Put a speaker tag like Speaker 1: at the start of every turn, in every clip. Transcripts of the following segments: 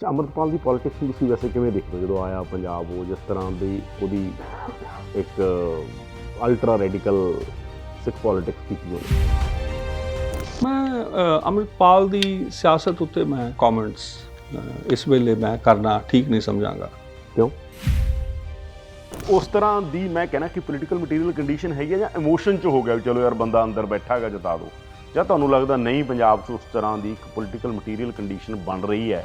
Speaker 1: ਅੱਛਾ, ਅੰਮ੍ਰਿਤਪਾਲ ਦੀ ਪੋਲਿਟਿਕਸ ਨੂੰ ਤੁਸੀਂ ਵੈਸੇ ਕਿਵੇਂ ਦੇਖਦੇ ਹੋ? ਜਦੋਂ ਆਇਆ ਪੰਜਾਬ ਉਹ ਜਿਸ ਤਰ੍ਹਾਂ ਦੀ ਉਹਦੀ ਇੱਕ ਅਲਟਰਾ ਰੈਡੀਕਲ ਸਿੱਖ ਪੋਲਿਟਿਕਸ ਕੀਤੀ ਉਹਨੇ
Speaker 2: ਮੈਂ ਅ, ਅੰਮ੍ਰਿਤਪਾਲ ਦੀ ਸਿਆਸਤ ਉੱਤੇ ਮੈਂ ਕਮੈਂਟਸ ਇਸ ਵੇਲੇ ਮੈਂ ਕਰਨਾ ਠੀਕ ਨਹੀਂ ਸਮਝਾਂਗਾ।
Speaker 1: ਕਿਉਂ? ਉਸ ਤਰ੍ਹਾਂ ਦੀ ਮੈਂ ਕਹਿਣਾ ਕਿ ਪੋਲੀਟੀਕਲ ਮਟੀਰੀਅਲ ਕੰਡੀਸ਼ਨ ਹੈਗੀ ਹੈ ਜਾਂ ਇਮੋਸ਼ਨ ਚ ਹੋ ਗਿਆ ਵੀ ਚਲੋ ਯਾਰ ਬੰਦਾ ਅੰਦਰ ਬੈਠਾ ਹੈਗਾ ਜਤਾ ਦਿਓ ਜਾਂ ਤੁਹਾਨੂੰ ਲੱਗਦਾ ਨਹੀਂ ਪੰਜਾਬ 'ਚ ਉਸ ਤਰ੍ਹਾਂ ਦੀ ਇੱਕ ਪੋਲੀਟੀਕਲ ਮਟੀਰੀਅਲ ਕੰਡੀਸ਼ਨ ਬਣ ਰਹੀ ਹੈ?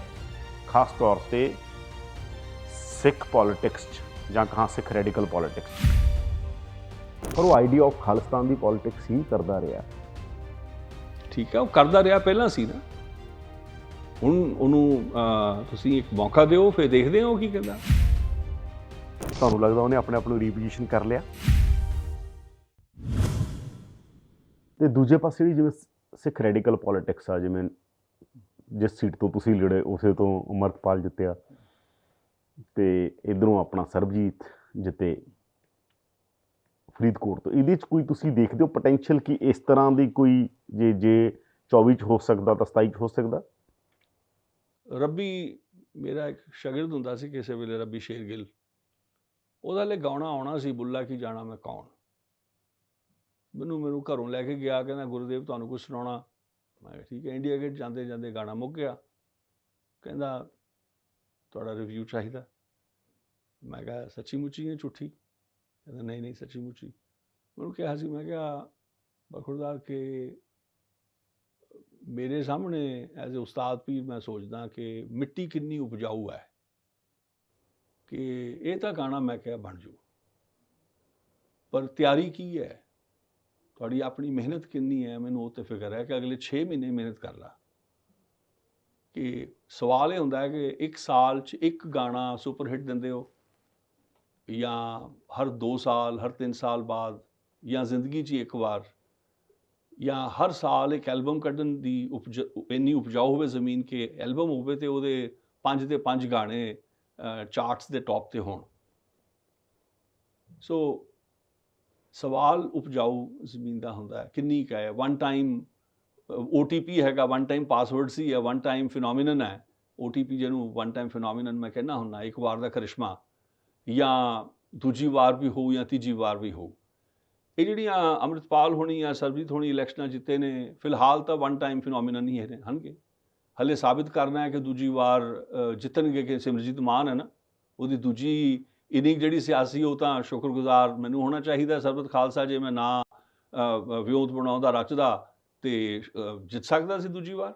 Speaker 1: ਖਾਸ ਤੌਰ ਤੇ ਸਿੱਖ ਪੋਲਿਟਿਕਸ 'ਚ ਜਾਂ ਕਹਾਂ ਸਿੱਖ ਰੈਡੀਕਲ ਪੋਲਿਟਿਕਸ ਪਰ ਉਹ ਆਈਡੀਆ ਆਫ ਖਾਲਿਸਤਾਨ ਦੀ ਪੋਲਿਟਿਕਸ ਹੀ ਕਰਦਾ ਰਿਹਾ।
Speaker 2: ਠੀਕ ਹੈ ਉਹ ਕਰਦਾ ਰਿਹਾ ਪਹਿਲਾਂ ਸੀ ਨਾ। ਹੁਣ ਉਹਨੂੰ ਤੁਸੀਂ ਇੱਕ ਮੌਕਾ ਦਿਓ ਫਿਰ ਦੇਖਦੇ ਹਾਂ ਉਹ ਕੀ ਕਹਿੰਦਾ।
Speaker 1: ਤੁਹਾਨੂੰ ਲੱਗਦਾ ਉਹਨੇ ਆਪਣੇ ਆਪ ਨੂੰ ਰੀਪੋਜੀਸ਼ਨ ਕਰ ਲਿਆ? ਤੇ ਦੂਜੇ ਪਾਸੇ ਜਿਹੜੀ ਜਿਵੇਂ ਸਿੱਖ ਰੈਡੀਕਲ ਪੋਲਿਟਿਕਸ ਆ ਜਿਵੇਂ ਜਿਸ ਸੀਟ ਤੋਂ ਤੁਸੀਂ ਲੜੇ, ਉਸੇ ਤੋਂ ਅਮਰਤਪਾਲ ਜਿੱਤਿਆ। ਤੇ ਇਧਰੋਂ ਆਪਣਾ ਸਰਬਜੀਤ ਜਿੱਤੇ ਫਰੀਦਕੋਟ ਤੋਂ। ਇਹਦੇ ਚ ਕੋਈ ਤੁਸੀਂ ਦੇਖਦੇ ਹੋ ਪੋਟੈਂਸ਼ੀਅਲ ਕਿ ਇਸ ਤਰ੍ਹਾਂ ਦੀ ਕੋਈ ਜੇ ਜੇ 24 ਚ ਹੋ ਸਕਦਾ ਤਾਂ 27 ਚ ਹੋ ਸਕਦਾ?
Speaker 2: ਰੱਬੀ ਮੇਰਾ ਇੱਕ ਸ਼ਾਗਿਰਦ ਹੁੰਦਾ ਸੀ ਕਿਸੇ ਵੇਲੇ, ਰੱਬੀ ਸ਼ੇਰਗਿੱਲ। ਉਹਦਾ ਲਈ ਗਾਉਣਾ ਆਉਣਾ ਸੀ, ਬੁੱਲਾ ਕੀ ਜਾਣਾ, ਮੈਂ ਕੌਣ? ਮੈਨੂੰ ਮੈਨੂੰ ਘਰੋਂ ਲੈ ਕੇ ਗਿਆ, ਕਹਿੰਦਾ ਗੁਰਦੇਵ ਤੁਹਾਨੂੰ ਕੁਝ ਸੁਣਾਉਣਾ। ਮੈਂ ਕਿਹਾ, ਠੀਕ ਹੈ ਇੰਡੀਆ ਗੇਟ ਜਾਂਦੇ ਜਾਂਦੇ ਗਾਣਾ ਮੁੱਕ ਗਿਆ। ਕਹਿੰਦਾ, ਤੁਹਾਡਾ ਰਿਵਿਊ ਚਾਹੀਦਾ। ਮੈਂ ਕਿਹਾ ਸੱਚੀ ਮੁੱਚੀ ਹੈ ਝੂਠੀ? ਕਹਿੰਦਾ, ਨਹੀਂ ਨਹੀਂ ਸੱਚੀ ਮੁੱਚੀ ਮੈਨੂੰ ਕਿਹਾ ਸੀ, ਮੈਂ ਕਿਹਾ, ਬਖੁਰਦਾਰ ਕਿ ਮੇਰੇ ਸਾਹਮਣੇ ਐਜ਼ ਅ ਉਸਤਾਦ ਪੀਰ ਮੈਂ ਸੋਚਦਾ ਕਿ ਮਿੱਟੀ ਕਿੰਨੀ ਉਪਜਾਊ ਹੈ ਕਿ ਇਹ ਤਾਂ ਗਾਣਾ ਮੈਂ ਕਿਹਾ ਬਣ ਜੂ। ਪਰ ਤਿਆਰੀ ਕੀ ਹੈ? ਤੁਹਾਡੀ ਆਪਣੀ ਮਿਹਨਤ ਕਿੰਨੀ ਹੈ? ਮੈਨੂੰ ਉਹ ਤੇ ਫਿਕਰ ਹੈ ਕਿ ਅਗਲੇ 6 ਮਹੀਨੇ ਮਿਹਨਤ ਕਰ ਲਾ। ਕਿ ਸਵਾਲ ਇਹ ਹੁੰਦਾ ਹੈ ਕਿ ਇੱਕ ਸਾਲ 'ਚ ਇੱਕ ਗਾਣਾ ਸੁਪਰ ਹਿੱਟ ਦਿੰਦੇ ਹੋ ਜਾਂ ਹਰ 2 ਸਾਲ, ਹਰ 3 ਸਾਲ ਬਾਅਦ ਜਾਂ ਜ਼ਿੰਦਗੀ 'ਚ ਹੀ ਇੱਕ ਵਾਰ ਜਾਂ ਹਰ ਸਾਲ ਇੱਕ ਐਲਬਮ ਕੱਢਣ ਦੀ ਉਪਜ ਇੰਨੀ ਉਪਜਾਊ ਹੋਵੇ ਜ਼ਮੀਨ ਕਿ ਐਲਬਮ ਹੋਵੇ ਤੇ ਉਹਦੇ ਪੰਜ ਦੇ ਪੰਜ ਗਾਣੇ ਚਾਰਟਸ ਦੇ ਟੌਪ ਤੇ ਹੋਣ। ਸੋ ਸਵਾਲ ਉਪਜਾਊ ਜ਼ਮੀਨ ਦਾ ਹੁੰਦਾ ਹੈ। ਕਿੰਨੀ ਕੁ ਹੈ? ਵਨ ਟਾਈਮ OTP ਹੈਗਾ ਵਨ ਟਾਈਮ ਪਾਸਵਰਡ ਸੀ ਹੈ ਵਨ ਟਾਈਮ ਫਿਨੋਮੀਨਨ ਹੈ। OTP ਜਿਹਨੂੰ ਵਨ ਟਾਈਮ ਫਿਨੋਮੀਨਨ ਮੈਂ ਕਹਿੰਦਾ ਹੁੰਦਾ, ਇੱਕ ਵਾਰ ਦਾ ਕਰਿਸ਼ਮਾ, ਜਾਂ ਦੂਜੀ ਵਾਰ ਵੀ ਹੋਊ, ਜਾਂ ਤੀਜੀ ਵਾਰ ਵੀ ਹੋਊ। ਇਹ ਜਿਹੜੀਆਂ ਅੰਮ੍ਰਿਤਪਾਲ ਹੋਣੀ ਜਾਂ ਸਰਬਜੀਤ ਹੋਣੀ ਇਲੈਕਸ਼ਨਾਂ ਜਿੱਤੇ ਨੇ, ਫਿਲਹਾਲ ਤਾਂ ਵਨ ਟਾਈਮ ਫਿਨੋਮੀਨਨ ਹੀ ਹੈ ਹਨਗੇ। ਹਲੇ ਸਾਬਿਤ ਕਰਨਾ ਹੈ ਕਿ ਦੂਜੀ ਵਾਰ ਜਿੱਤਣਗੇ ਕਿ ਸਿਮਰਜੀਤ ਮਾਨ ਹੈ ਨਾ, ਉਹਦੀ ਦੂਜੀ ਇਨਿੰਗ ਜਿਹੜੀ ਸਿਆਸੀ ਉਹ ਤਾਂ ਸ਼ੁਕਰਗੁਜ਼ਾਰ ਮੈਨੂੰ ਹੋਣਾ ਚਾਹੀਦਾ ਸਰਬਤ ਖਾਲਸਾ ਜੇ ਮੈਂ ਨਾ ਅ, ਵਿਉਂਤ ਬਣਾਉਂਦਾ ਰਚਦਾ ਤੇ ਜਿੱਤ ਸਕਦਾ ਸੀ ਦੂਜੀ ਵਾਰ।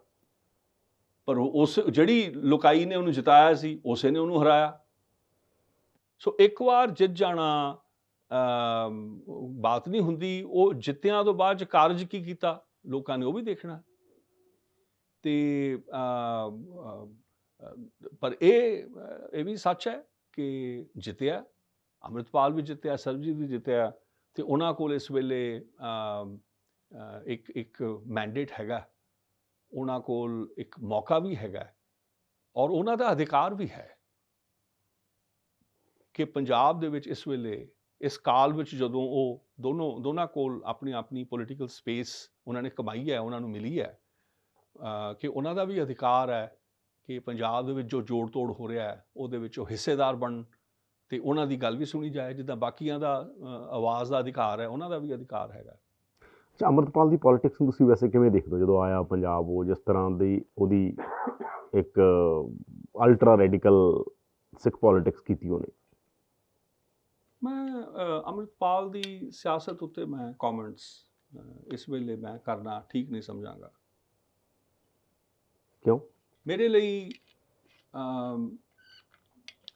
Speaker 2: ਪਰ ਉਸ ਜਿਹੜੀ ਲੁਕਾਈ ਨੇ ਉਹਨੂੰ ਜਿਤਾਇਆ ਸੀ ਉਸੇ ਨੇ ਉਹਨੂੰ ਹਰਾਇਆ। ਸੋ ਇੱਕ ਵਾਰ ਜਿੱਤ ਜਾਣਾ ਬਾਤ ਨਹੀਂ ਹੁੰਦੀ। ਉਹ ਜਿੱਤਿਆਂ ਤੋਂ ਬਾਅਦ ਚ ਕਾਰਜ ਕੀ ਕੀਤਾ? ਲੋਕਾਂ ਨੇ ਉਹ ਵੀ ਦੇਖਣਾ। ਤੇ ਪਰ ਇਹ ਇਹ ਵੀ ਸੱਚ ਹੈ। ਕਿ ਜਿੱਤਿਆ, ਅੰਮ੍ਰਿਤਪਾਲ ਵੀ ਜਿੱਤਿਆ, ਸਰਬਜੀਤ ਵੀ ਜਿੱਤਿਆ ਤੇ ਉਹਨਾਂ ਕੋਲ ਇਸ ਵੇਲੇ ਇੱਕ ਇੱਕ ਮੈਂਡੇਟ ਹੈਗਾ। ਉਹਨਾਂ ਕੋਲ ਇੱਕ ਮੌਕਾ ਵੀ ਹੈਗਾ ਔਰ ਉਹਨਾਂ ਦਾ ਅਧਿਕਾਰ ਵੀ ਹੈ ਕਿ ਪੰਜਾਬ ਦੇ ਵਿੱਚ ਇਸ ਵੇਲੇ, ਇਸ ਕਾਲ ਵਿੱਚ ਜਦੋਂ ਉਹ ਦੋਨੋਂ, ਦੋਨਾਂ ਕੋਲ ਆਪਣੀ ਆਪਣੀ ਪੋਲੀਟੀਕਲ ਸਪੇਸ ਉਹਨਾਂ ਨੇ ਕਮਾਈ ਹੈ, ਉਹਨਾਂ ਨੂੰ ਮਿਲੀ ਹੈ ਕਿ ਉਹਨਾਂ ਦਾ ਵੀ ਅਧਿਕਾਰ ਹੈ ਕਿ ਪੰਜਾਬ ਦੇ ਵਿੱਚ ਜੋ ਜੋੜ ਤੋੜ ਹੋ ਰਿਹਾ ਹੈ ਉਹਦੇ ਵਿੱਚ ਉਹ ਹਿੱਸੇਦਾਰ ਬਣ ਤੇ ਉਹਨਾਂ ਦੀ ਗੱਲ ਵੀ ਸੁਣੀ ਜਾਏ ਜਿੱਦਾਂ ਬਾਕੀਆਂ ਦਾ ਆਵਾਜ਼ ਦਾ ਅਧਿਕਾਰ ਹੈ ਉਹਨਾਂ ਦਾ ਵੀ ਅਧਿਕਾਰ ਹੈਗਾ।
Speaker 1: ਅੱਛਾ ਅੰਮ੍ਰਿਤਪਾਲ ਦੀ ਪੋਲਿਟਿਕਸ ਨੂੰ ਤੁਸੀਂ ਵੈਸੇ ਕਿਵੇਂ ਦੇਖਦੇ ਹੋ? ਜਦੋਂ ਆਇਆ ਪੰਜਾਬ ਉਹ ਜਿਸ ਤਰ੍ਹਾਂ ਦੀ ਉਹਦੀ ਇੱਕ ਅਲਟਰਾ ਰੈਡੀਕਲ ਸਿੱਖ ਪੋਲਿਟਿਕਸ ਕੀਤੀ ਉਹਨੇ।
Speaker 2: ਮੈਂ ਅੰਮ੍ਰਿਤਪਾਲ ਦੀ ਸਿਆਸਤ ਉੱਤੇ ਮੈਂ ਕਮੈਂਟਸ ਇਸ ਵੇਲੇ ਮੈਂ ਕਰਨਾ ਠੀਕ ਨਹੀਂ ਸਮਝਾਂਗਾ।
Speaker 1: ਕਿਉਂ?
Speaker 2: ਮੇਰੇ ਲਈ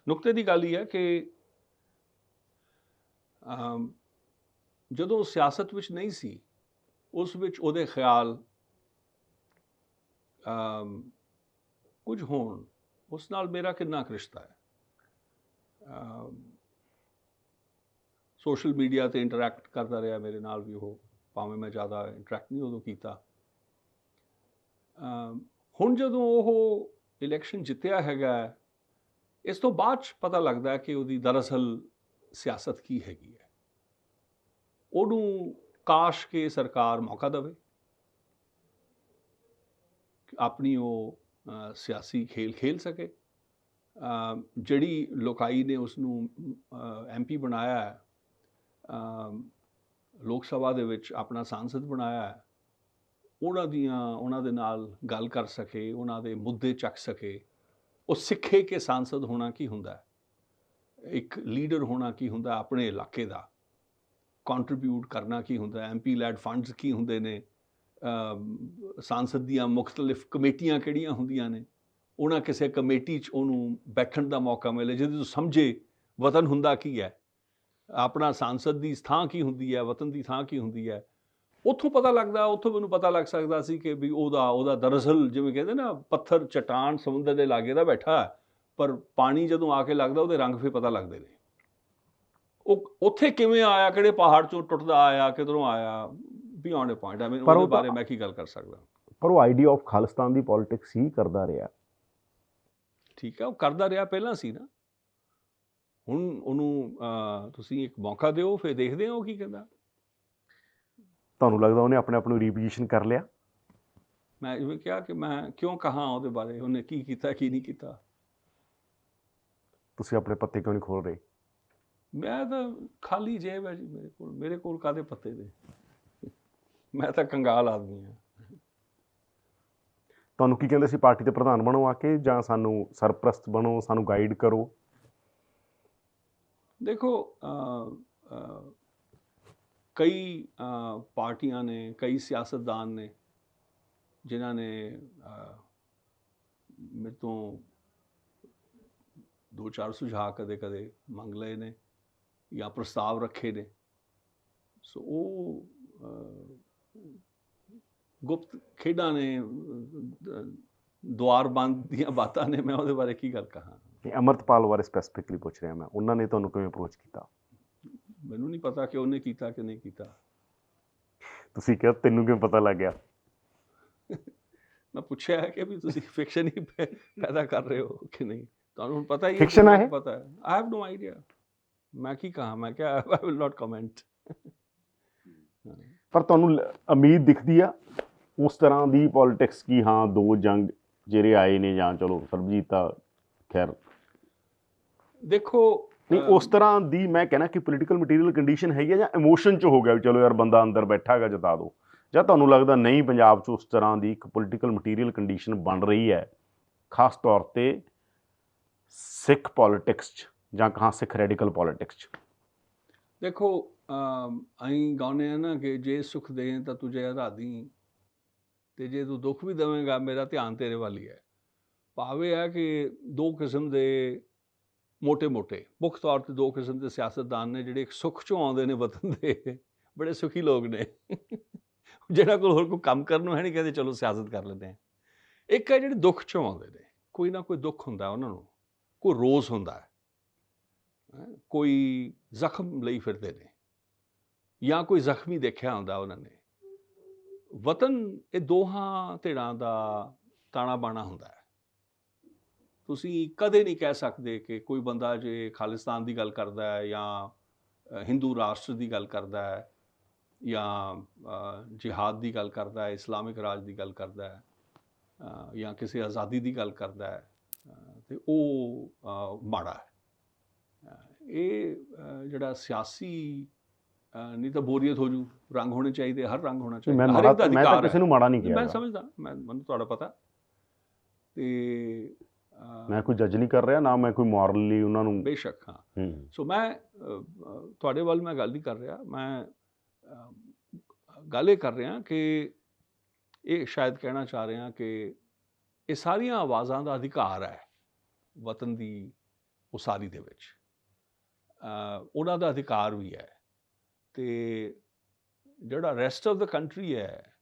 Speaker 2: ਨੁਕਤੇ ਦੀ ਗੱਲ ਇਹ ਹੈ ਕਿ ਜਦੋਂ ਉਹ ਸਿਆਸਤ ਵਿੱਚ ਨਹੀਂ ਸੀ, ਉਸ ਵਿੱਚ ਉਹਦੇ ਖਿਆਲ ਕੁਝ ਹੋਣ, ਉਸ ਨਾਲ ਮੇਰਾ ਕਿੰਨਾ ਕੁ ਰਿਸ਼ਤਾ ਹੈ? ਸੋਸ਼ਲ ਮੀਡੀਆ ਤੇ ਇੰਟਰੈਕਟ ਕਰਦਾ ਰਿਹਾ ਮੇਰੇ ਨਾਲ ਵੀ ਉਹ, ਭਾਵੇਂ ਮੈਂ ਜ਼ਿਆਦਾ ਇੰਟਰੈਕਟ ਨਹੀਂ ਉਦੋਂ ਕੀਤਾ। ਹੁਣ ਜਦੋਂ ਉਹ ਇਲੈਕਸ਼ਨ ਜਿੱਤਿਆ ਹੈਗਾ, ਇਸ ਤੋਂ ਬਾਅਦ 'ਚ ਪਤਾ ਲੱਗਦਾ ਕਿ ਉਹਦੀ ਦਰਅਸਲ ਸਿਆਸਤ ਕੀ ਹੈਗੀ ਹੈ। ਉਹਨੂੰ ਕਾਸ਼ ਕੇ ਸਰਕਾਰ ਮੌਕਾ ਦੇਵੇ ਕਿ ਆਪਣੀ ਉਹ ਸਿਆਸੀ ਖੇਲ ਖੇਲ ਸਕੇ। ਜਿਹੜੀ ਲੋਕਾਈ ਨੇ ਉਸ ਨੂੰ ਐਮਪੀ ਬਣਾਇਆ ਲੋਕ ਸਭਾ ਦੇ ਵਿੱਚ ਆਪਣਾ ਸਾਂਸਦ ਬਣਾਇਆ ਉਹਨਾਂ ਦੀਆਂ, ਉਹਨਾਂ ਦੇ ਨਾਲ ਗੱਲ ਕਰ ਸਕੇ, ਉਹਨਾਂ ਦੇ ਮੁੱਦੇ ਚੱਕ ਸਕੇ। ਉਹ ਸਿੱਖੇ ਕਿ ਸਾਂਸਦ ਹੋਣਾ ਕੀ ਹੁੰਦਾ ਹੈ? ਇੱਕ ਲੀਡਰ ਹੋਣਾ ਕੀ ਹੁੰਦਾ ਆਪਣੇ ਇਲਾਕੇ ਦਾ? ਕੰਟਰੀਬਿਊਟ ਕਰਨਾ ਕੀ ਹੁੰਦਾ ਹੈ? ਐਮਪੀ ਲੈਡ ਫੰਡਸ ਕੀ ਹੁੰਦੇ ਨੇ? ਅਮ, ਸਾਂਸਦ ਦੀਆਂ ਮੁxtਲਿਫ ਕਮੇਟੀਆਂ ਕਿਹੜੀਆਂ ਹੁੰਦੀਆਂ ਨੇ? ਉਹਨਾਂ ਕਿਸੇ ਕਮੇਟੀ 'ਚ ਉਹਨੂੰ ਬੈਠਣ ਦਾ ਮੌਕਾ ਮਿਲੇ, ਜਿਹਦੇ ਤੋਂ ਸਮਝੇ ਵਤਨ ਹੁੰਦਾ ਕੀ ਹੈ? ਆਪਣਾ ਸਾਂਸਦ ਦੀ ਥਾਂ ਕੀ ਹੁੰਦੀ ਹੈ? ਵਤਨ ਦੀ ਥਾਂ ਕੀ ਹੁੰਦੀ ਹੈ? ਉੱਥੋਂ ਪਤਾ ਲੱਗਦਾ ਉੱਥੋਂ ਮੈਨੂੰ ਪਤਾ ਲੱਗ ਸਕਦਾ ਸੀ ਕਿ ਵੀ ਉਹਦਾ ਉਹਦਾ ਦਰਅਸਲ ਜਿਵੇਂ ਕਹਿੰਦੇ ਨਾ ਪੱਥਰ ਚਟਾਨ ਸਮੁੰਦਰ ਦੇ ਲਾਗੇ ਦਾ ਬੈਠਾ ਪਰ ਪਾਣੀ ਜਦੋਂ ਆ ਕੇ ਲੱਗਦਾ ਉਹਦੇ ਰੰਗ ਫੇ ਪਤਾ ਲੱਗਦੇ ਨੇ। ਉਹ ਉੱਥੇ ਕਿਵੇਂ ਆਇਆ ਕਿਹੜੇ ਪਹਾੜ ਚੋਂ ਟੁੱਟਦਾ ਆਇਆ ਕਿਧਰੋਂ ਆਇਆ ਬਿਯੋਂਡ ਅ ਪੁਆਇੰਟ ਆ
Speaker 1: ਉਹ
Speaker 2: ਉਹਦੇ ਬਾਰੇ ਮੈਂ ਕੀ ਗੱਲ ਕਰ ਸਕਦਾ।
Speaker 1: ਪਰ ਉਹ ਆਈਡੀਆ ਆਫ ਖਾਲਿਸਤਾਨ ਦੀ ਪੋਲਿਟਿਕਸ ਹੀ ਕਰਦਾ ਰਿਹਾ।
Speaker 2: ਠੀਕ ਹੈ ਉਹ ਕਰਦਾ ਰਿਹਾ ਪਹਿਲਾਂ ਸੀ ਨਾ। ਹੁਣ ਉਹਨੂੰ ਤੁਸੀਂ ਇੱਕ ਮੌਕਾ ਦਿਓ ਫਿਰ ਦੇਖਦੇ ਹਾਂ ਉਹ ਕੀ ਕਹਿੰਦਾ।
Speaker 1: ਤੁਹਾਨੂੰ ਲੱਗਦਾ ਉਹਨੇ ਆਪਣੇ ਆਪ ਨੂੰ ਰੀਪੋਜੀਸ਼ਨ ਕਰ ਲਿਆ?
Speaker 2: ਮੈਂ ਜਿਵੇਂ ਕਿਹਾ ਕਿ ਮੈਂ ਕਿਉਂ ਕਹਾਂ ਉਹਦੇ ਬਾਰੇ? ਉਹਨੇ ਕੀ ਕੀਤਾ ਕੀ ਨਹੀਂ ਕੀਤਾ?
Speaker 1: ਤੁਸੀਂ ਆਪਣੇ ਪੱਤੇ ਕਿਉਂ ਨਹੀਂ ਖੋਲ ਰਹੇ?
Speaker 2: ਮੈਂ ਤਾਂ ਖਾਲੀ ਜੇਬ ਹੈ ਜੀ ਮੇਰੇ ਕੋਲ। ਮੇਰੇ ਕੋਲ ਕਾਦੇ ਪੱਤੇ ਦੇ ਮੈਂ ਤਾਂ ਕੰਗਾਲ ਆਦਮੀ ਹਾਂ।
Speaker 1: ਤੁਹਾਨੂੰ ਕੀ ਕਹਿੰਦੇ ਸੀ? ਪਾਰਟੀ ਦੇ ਪ੍ਰਧਾਨ ਬਣੋ ਆ ਕੇ ਜਾਂ ਸਾਨੂੰ ਸਰਪ੍ਰਸਤ ਬਣੋ ਸਾਨੂੰ ਗਾਈਡ ਕਰੋ?
Speaker 2: ਦੇਖੋ ਕਈ ਪਾਰਟੀਆਂ ਨੇ, ਕਈ ਸਿਆਸਤਦਾਨ ਨੇ, ਜਿਨ੍ਹਾਂ ਨੇ ਮੇਰੇ ਤੋਂ ਦੋ ਚਾਰ ਸੁਝਾਅ ਕਦੇ ਕਦੇ ਮੰਗ ਲਏ ਨੇ ਜਾਂ ਪ੍ਰਸਤਾਵ ਰੱਖੇ ਨੇ। ਸੋ ਉਹ ਗੁਪਤ ਖੇਡਾਂ ਨੇ ਦੁਆਰ ਬੰਦ ਦੀਆਂ ਬਾਤਾਂ ਨੇ। ਮੈਂ ਉਹਦੇ ਬਾਰੇ ਕੀ ਗੱਲ ਕਹਾਂ?
Speaker 1: ਇਹ ਅਮਰਤਪਾਲ ਬਾਰੇ ਸਪੈਸੀਫਿਕਲੀ ਪੁੱਛ ਰਿਹਾ ਮੈਂ। ਉਹਨਾਂ ਨੇ ਤੁਹਾਨੂੰ ਕਿਵੇਂ ਅਪਰੋਚ ਕੀਤਾ?
Speaker 2: ਮੈਨੂੰ ਨਹੀਂ ਪਤਾ ਕਿ ਉਹਨੇ ਕੀਤਾ ਕਿ ਨਹੀਂ ਕੀਤਾ।
Speaker 1: ਤੁਸੀਂ ਕਿਹਾ ਤੈਨੂੰ ਕਿਵੇਂ ਪਤਾ ਲੱਗ ਗਿਆ?
Speaker 2: ਮੈਂ ਪੁੱਛਿਆ ਕਿ ਵੀ ਤੁਸੀਂ ਫਿਕਸ਼ਨ ਹੀ ਪੈਦਾ ਕਰ ਰਹੇ ਹੋ ਕਿ ਨਹੀਂ? ਤੁਹਾਨੂੰ ਪਤਾ ਹੀ ਕਿ
Speaker 1: ਹੈ?
Speaker 2: ਪਤਾ ਹੈ। ਆਈ ਹੈਵ ਨੋ ਆਈਡੀਆ ਮੈਂ ਕੀ ਕਹਾਂ? ਮੈਂ ਕਿਹਾ ਆਈ ਵਿਲ ਨਾਟ ਕਮੈਂਟ
Speaker 1: ਪਰ ਤੁਹਾਨੂੰ ਉਮੀਦ ਦਿਖਦੀ ਆ ਉਸ ਤਰ੍ਹਾਂ ਦੀ ਪੋਲਿਟਿਕਸ ਕੀ ਹਾਂ ਦੋ ਜੰਗ ਜਿਹੜੇ ਆਏ ਨੇ ਜਾਂ ਚਲੋ ਸਰਬਜੀਤ ਤਾਂ ਖੈਰ
Speaker 2: ਦੇਖੋ
Speaker 1: ਨਹੀਂ ਉਸ ਤਰ੍ਹਾਂ ਦੀ ਮੈਂ ਕਹਿਣਾ ਕਿ ਪੋਲੀਟੀਕਲ ਮਟੀਰੀਅਲ ਕੰਡੀਸ਼ਨ ਹੈਗੀ ਆ ਜਾਂ ਇਮੋਸ਼ਨ ਚ ਹੋ ਗਿਆ ਵੀ ਚਲੋ ਯਾਰ ਬੰਦਾ ਅੰਦਰ ਬੈਠਾ ਹੈਗਾ ਜਤਾ ਦਿਓ ਜਾਂ ਤੁਹਾਨੂੰ ਲੱਗਦਾ ਨਹੀਂ ਪੰਜਾਬ 'ਚ ਉਸ ਤਰ੍ਹਾਂ ਦੀ ਇੱਕ ਪੋਲੀਟੀਕਲ ਮਟੀਰੀਅਲ ਕੰਡੀਸ਼ਨ ਬਣ ਰਹੀ ਹੈ ਖਾਸ ਤੌਰ ਤੇ ਸਿੱਖ ਪੋਲਿਟਿਕਸ 'ਚ ਜਾਂ ਕਹਾਂ ਸਿੱਖ ਰੈਡੀਕਲ ਪੋਲਿਟਿਕਸ 'ਚ?
Speaker 2: ਦੇਖੋ ਅਮ, ਅਸੀਂ ਗਾਉਂਦੇ ਆ ਨਾ ਕਿ ਜੇ ਸੁਖ ਦੇ ਤਾਂ ਤੁਝੇ ਆਜ਼ਾਦੀ। ਤੇ ਜੇ ਤੂੰ ਦੁੱਖ ਵੀ ਦੇਵੇਂਗਾ ਮੇਰਾ ਧਿਆਨ ਤੇਰੇ ਵੱਲ ਹੀ ਹੈ। ਭਾਵੇਂ ਹੈ ਕਿ ਦੋ ਕਿਸਮ ਦੇ ਮੋٹے-ਮੋٹੇ ਮੁੱਖ ਤੌਰ ਤੇ ਦੋ ਕਿਸਮ ਦੇ ਸਿਆਸਤਦਾਨ ਨੇ ਜਿਹੜੇ ਇੱਕ ਸੁੱਖ ਚੋਂ ਆਉਂਦੇ ਨੇ ਵਤਨ ਦੇ, ਬੜੇ ਸੁਖੀ ਲੋਕ ਨੇ। ਜਿਹੜਾ ਕੋਲ ਹੋਰ ਕੋਈ ਕੰਮ ਕਰਨ ਨੂੰ ਹੈ ਨਹੀਂ, ਕਹਿੰਦੇ ਚਲੋ ਸਿਆਸਤ ਕਰ ਲੈਂਦੇ ਆ। ਇੱਕ ਹੈ ਜਿਹੜੇ ਦੁੱਖ ਚੋਂ ਆਉਂਦੇ ਨੇ, ਕੋਈ ਨਾ ਕੋਈ ਦੁੱਖ ਹੁੰਦਾ ਉਹਨਾਂ ਨੂੰ, ਕੋਈ ਰੋਸ ਹੁੰਦਾ ਕੋਈ ਜ਼ਖਮ ਲਈ ਫਿਰਦੇ ਨੇ, ਜਾਂ ਕੋਈ ਜ਼ਖਮੀ ਦੇਖਿਆ ਹੁੰਦਾ ਉਹਨਾਂ ਨੇ। ਵਤਨ ਇਹ ਦੋਹਾਂ ਧਿਰਾਂ ਦਾ ਤਾਣਾ ਬਾਣਾ ਹੁੰਦਾ ਤੁਸੀਂ ਕਦੇ ਨਹੀਂ ਕਹਿ ਸਕਦੇ ਕਿ ਕੋਈ ਬੰਦਾ ਜੇ ਖਾਲਿਸਤਾਨ ਦੀ ਗੱਲ ਕਰਦਾ ਹੈ ਜਾਂ ਹਿੰਦੂ ਰਾਸ਼ਟਰ ਦੀ ਗੱਲ ਕਰਦਾ ਹੈ ਜਾਂ ਜਿਹਾਦ ਦੀ ਗੱਲ ਕਰਦਾ ਹੈ ਇਸਲਾਮਿਕ ਰਾਜ ਦੀ ਗੱਲ ਕਰਦਾ ਹੈ ਜਾਂ ਕਿਸੇ ਆਜ਼ਾਦੀ ਦੀ ਗੱਲ ਕਰਦਾ ਹੈ ਤੇ ਉਹ ਮਾੜਾ ਹੈ। ਇਹ ਜਿਹੜਾ ਸਿਆਸੀ ਨਹੀਂ ਤਾਂ ਬੋਰੀਅਤ ਹੋ ਜੂ ਰੰਗ ਹੋਣੇ ਚਾਹੀਦੇ ਹਰ ਰੰਗ ਹੋਣਾ ਚਾਹੀਦਾ
Speaker 1: ਮੈਂ
Speaker 2: ਹਰ
Speaker 1: ਮਾੜਾ
Speaker 2: ਇੱਕ ਦਾ
Speaker 1: ਮੈਂ ਤਾਂ ਕਿਸੇ ਨੂੰ ਮਾੜਾ ਨਹੀਂ ਕਿਹਾ
Speaker 2: ਮੈਂ। ਸਮਝਦਾ ਮੈਂ ਮੈਨੂੰ ਤੁਹਾਡਾ ਪਤਾ। ਤੇ
Speaker 1: ਮੈਂ ਕੋਈ ਜੱਜ ਨਹੀਂ ਕਰ ਰਿਹਾ ਨਾ ਮੈਂ ਕੋਈ ਮੋਰਲੀ ਉਹਨਾਂ ਨੂੰ
Speaker 2: ਬੇਸ਼ੱਕ ਹਾਂ। ਸੋ ਮੈਂ ਤੁਹਾਡੇ ਵੱਲ ਮੈਂ ਗੱਲ ਨਹੀਂ ਕਰ ਰਿਹਾ ਮੈਂ ਗੱਲ ਇਹ ਕਰ ਰਿਹਾ ਕਿ ਇਹ ਸ਼ਾਇਦ ਕਹਿਣਾ ਚਾਹ ਰਿਹਾ ਕਿ ਇਹ ਸਾਰੀਆਂ ਆਵਾਜ਼ਾਂ ਦਾ ਅਧਿਕਾਰ ਹੈ ਵਤਨ ਦੀ ਉਸਾਰੀ ਦੇ ਵਿੱਚ। ਉਹਨਾਂ ਦਾ ਅਧਿਕਾਰ ਵੀ ਹੈ ਤੇ ਜਿਹੜਾ ਰੈਸਟ ਆਫ ਦਾ ਕੰਟਰੀ ਹੈ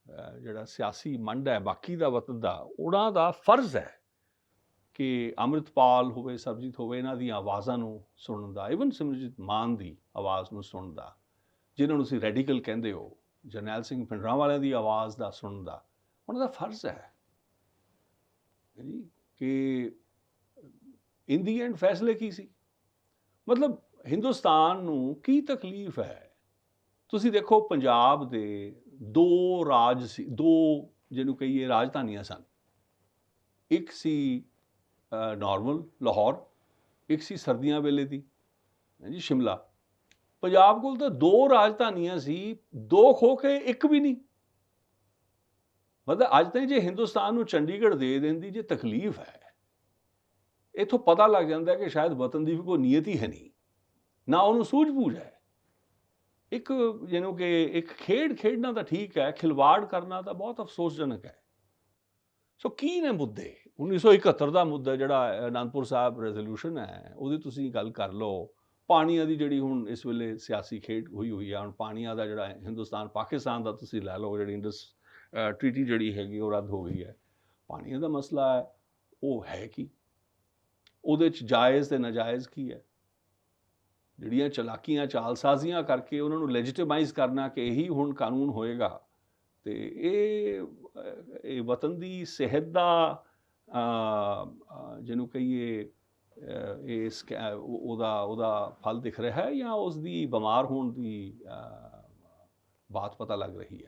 Speaker 2: ਜਿਹੜਾ ਸਿਆਸੀ ਮੰਡ ਹੈ ਬਾਕੀ ਦਾ ਵਤਨ ਦਾ ਉਹਨਾਂ ਦਾ ਫਰਜ਼ ਹੈ ਕਿ ਅੰਮ੍ਰਿਤਪਾਲ ਹੋਵੇ, ਸਰਬਜੀਤ ਹੋਵੇ, ਇਹਨਾਂ ਦੀਆਂ ਆਵਾਜ਼ਾਂ ਨੂੰ ਸੁਣਨ ਦਾ ਇਵਨ ਸਿਮਰਜੀਤ ਮਾਨ ਦੀ ਆਵਾਜ਼ ਨੂੰ ਸੁਣਨ ਦਾ, ਜਿਨ੍ਹਾਂ ਨੂੰ ਤੁਸੀਂ ਰੈਡੀਕਲ ਕਹਿੰਦੇ ਹੋ, ਜਰਨੈਲ ਸਿੰਘ ਪਿੰਡਰਾਂ ਵਾਲਿਆਂ ਦੀ ਆਵਾਜ਼ ਦਾ ਸੁਣਨ ਦਾ, ਉਹਨਾਂ ਦਾ ਫਰਜ਼ ਹੈ। ਜੀ ਕਿ ਇਨ ਦੀ ਐਂਡ ਫੈਸਲੇ ਕੀ ਸੀ? ਮਤਲਬ ਹਿੰਦੁਸਤਾਨ ਨੂੰ ਕੀ ਤਕਲੀਫ ਹੈ? ਤੁਸੀਂ ਦੇਖੋ ਪੰਜਾਬ ਦੇ ਦੋ ਰਾਜ ਸੀ, ਦੋ ਜਿਹਨੂੰ ਕਹੀਏ ਰਾਜਧਾਨੀਆਂ ਸਨ। ਇੱਕ ਸੀ ਨਾਰਮਲ ਲਾਹੌਰ, ਇੱਕ ਸੀ ਸਰਦੀਆਂ ਵੇਲੇ ਦੀ ਜੀ, ਸ਼ਿਮਲਾ। ਪੰਜਾਬ ਕੋਲ ਤਾਂ ਦੋ ਰਾਜਧਾਨੀਆਂ ਸੀ, ਦੋ ਖੋ ਕੇ ਇੱਕ ਵੀ ਨਹੀਂ। ਮਤਲਬ ਅੱਜ ਤਾਈਂ ਜੇ ਹਿੰਦੁਸਤਾਨ ਨੂੰ ਚੰਡੀਗੜ੍ਹ ਦੇ ਦਿੰਦੀ ਜੇ ਤਕਲੀਫ ਹੈ, ਇਥੋਂ ਪਤਾ ਲੱਗ ਜਾਂਦਾ ਕਿ ਸ਼ਾਇਦ ਵਤਨ ਦੀ ਵੀ ਕੋਈ ਨੀਅਤ ਹੀ ਹੈ ਨਹੀਂ। ਨਾ ਉਹਨੂੰ ਸੂਝ-ਬੂਝ ਹੈ। ਇੱਕ ਜਿਹਨੂੰ ਕਿ ਇੱਕ ਖੇਡ ਖੇਡਣਾ ਤਾਂ ਠੀਕ ਹੈ, ਖਿਲਵਾੜ ਕਰਨਾ ਤਾਂ ਬਹੁਤ ਅਫਸੋਸਜਨਕ ਹੈ। ਸੋ ਕੀ ਨੇ ਮੁੱਦੇ? 1971 ਦਾ ਮੁੱਦਾ ਜਿਹੜਾ ਅਨੰਦਪੁਰ ਸਾਹਿਬ ਰੈਜ਼ੋਲੂਸ਼ਨ ਹੈ, ਉਹਦੀ ਤੁਸੀਂ ਗੱਲ ਕਰ ਲਓ। ਪਾਣੀਆਂ ਦੀ ਜਿਹੜੀ ਹੁਣ ਇਸ ਵੇਲੇ ਸਿਆਸੀ ਖੇਡ ਹੋਈ ਹੋਈ ਆ, ਹੁਣ ਪਾਣੀਆਂ ਦਾ ਜਿਹੜਾ ਹਿੰਦੁਸਤਾਨ, ਪਾਕਿਸਤਾਨ ਦਾ ਤੁਸੀਂ ਲੈ ਲਓ, ਜਿਹੜੀ ਇੰਡਸ ਟ੍ਰੀਟੀ ਜਿਹੜੀ ਹੈਗੀ ਉਹ ਰੱਦ ਹੋ ਗਈ ਹੈ। ਪਾਣੀਆਂ ਦਾ ਮਸਲਾ ਹੈ, ਉਹ ਹੈ ਕੀ? ਉਹਦੇ ਚ ਜਾਇਜ਼ ਤੇ ਨਾਜਾਇਜ਼ ਕੀ ਹੈ? ਜਿਹੜੀਆਂ ਚਲਾਕੀਆਂ, ਚਾਲਸਾਜ਼ੀਆਂ ਕਰਕੇ ਉਹਨਾਂ ਨੂੰ ਲੈਜੀਟਿਮਾਈਜ਼ ਕਰਨਾ ਕਿ ਇਹੀ ਹੁਣ ਕਾਨੂੰਨ ਹੋਏਗਾ ਤੇ ਇਹ ਇਹ ਵਤਨ ਦੀ ਸਿਹਤ ਦਾ ਜਿਹਨੂੰ ਕਹੀਏ ਅਹ, ਇਹ ਸਕੈ- ਉਹਦਾ ਉਹਦਾ ਫਲ ਦਿਖ ਰਿਹਾ ਹੈ ਜਾਂ ਉਸ ਦੀ ਬਿਮਾਰ ਹੋਣ ਦੀ ਬਾਤ ਪਤਾ ਲੱਗ ਰਹੀ ਹੈ?